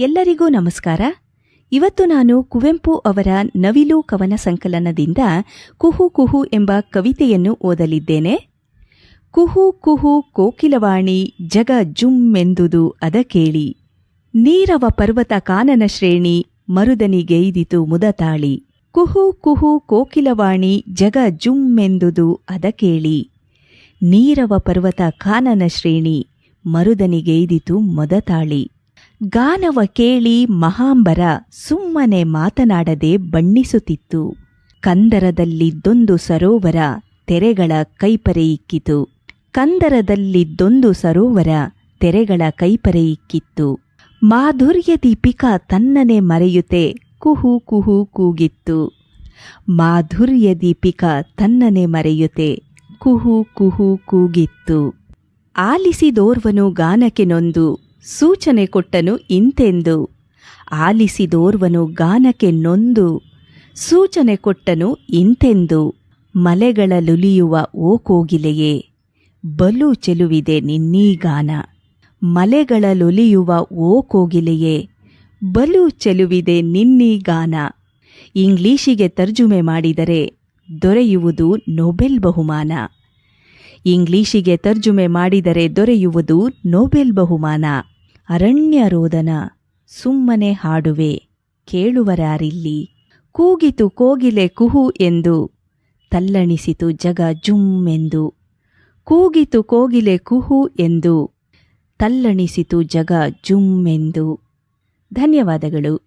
ಎಲ್ಲರಿಗೂ ನಮಸ್ಕಾರ. ಇವತ್ತು ನಾನು ಕುವೆಂಪು ಅವರ ನವಿಲು ಕವನ ಸಂಕಲನದಿಂದ ಕುಹು ಕುಹು ಎಂಬ ಕವಿತೆಯನ್ನು ಓದಲಿದ್ದೇನೆ. ಕುಹು ಕುಹು ಕೋಕಿಲವಾಣಿ ಜಗ ಜುಮ್ಮೆಂದುದು ಅದ ಕೇಳಿ ನೀರವ ಪರ್ವತ ಕಾನನ ಶ್ರೇಣಿ ಮರುದನಿಗೈದಿತು ಮುದತಾಳಿ. ಕುಹು ಕುಹು ಕೋಕಿಲವಾಣಿ ಜಗ ಜುಮ್ಮೆಂದುದು ಅದ ಕೇಳಿ ನೀರವ ಪರ್ವತ ಕಾನನ ಶ್ರೇಣಿ ಮರುದನಿಗೈದಿತು ಮೊದತಾಳಿ. ಗಾನವ ಕೇಳಿ ಮಹಾಂಬರ ಸುಮ್ಮನೆ ಮಾತನಾಡದೆ ಬಣ್ಣಿಸುತ್ತಿತ್ತು. ಕಂದರದಲ್ಲಿದ್ದೊಂದು ಸರೋವರ ತೆರೆಗಳ ಕೈಪರೆಯಿಕ್ಕಿತು ಕಂದರದಲ್ಲಿದ್ದೊಂದು ಸರೋವರ ತೆರೆಗಳ ಕೈಪರೆಯಿಕ್ಕಿತ್ತು ಮಾಧುರ್ಯ ದೀಪಿಕಾ ತನ್ನನೆ ಮರೆಯುತೆ ಕುಹು ಕುಹು ಕೂಗಿತ್ತು. ಮಾಧುರ್ಯ ದೀಪಿಕಾ ತನ್ನನೆ ಮರೆಯುತೆ ಕುಹು ಕುಹು ಕೂಗಿತ್ತು. ಆಲಿಸಿದೋರ್ವನು ಗಾನಕ್ಕೆ ನೊಂದು ಸೂಚನೆ ಕೊಟ್ಟನು ಇಂತೆಂದು. ಆಲಿಸಿದೋರ್ವನು ಗಾನಕ್ಕೆ ನೊಂದು. ಸೂಚನೆ ಕೊಟ್ಟನು ಇಂತೆಂದು. ಮಲೆಗಳ ಲುಲಿಯುವ ಓ ಕೋಗಿಲೆಯೇ ಬಲು ಚೆಲುವಿದೆ ನಿನ್ನೀ ಗಾನ. ಮಲೆಗಳ ಲೊಲಿಯುವ ಓ ಕೋಗಿಲೆಯೇ ಬಲು ಚೆಲುವಿದೆ ನಿನ್ನೀ ಗಾನ. ಇಂಗ್ಲೀಷಿಗೆ ತರ್ಜುಮೆ ಮಾಡಿದರೆ ದೊರೆಯುವುದು ನೊಬೆಲ್ ಬಹುಮಾನ. ಇಂಗ್ಲೀಷಿಗೆ ತರ್ಜುಮೆ ಮಾಡಿದರೆ ದೊರೆಯುವುದು ನೊಬೆಲ್ ಬಹುಮಾನ. ಅರಣ್ಯ ರೋದನ ಸುಮ್ಮನೆ ಹಾಡುವೆ ಕೇಳುವರಾರಿಲ್ಲಿ. ಕೂಗಿತು ಕೋಗಿಲೆ ಕುಹು ಎಂದು ತಲ್ಲಣಿಸಿತು ಜಗ ಜುಮ್ಮೆಂದು. ಕೂಗಿತು ಕೋಗಿಲೆ ಕುಹು ಎಂದು ತಲ್ಲಣಿಸಿತು ಜಗ ಜುಮ್ಮೆಂದು. ಧನ್ಯವಾದಗಳು.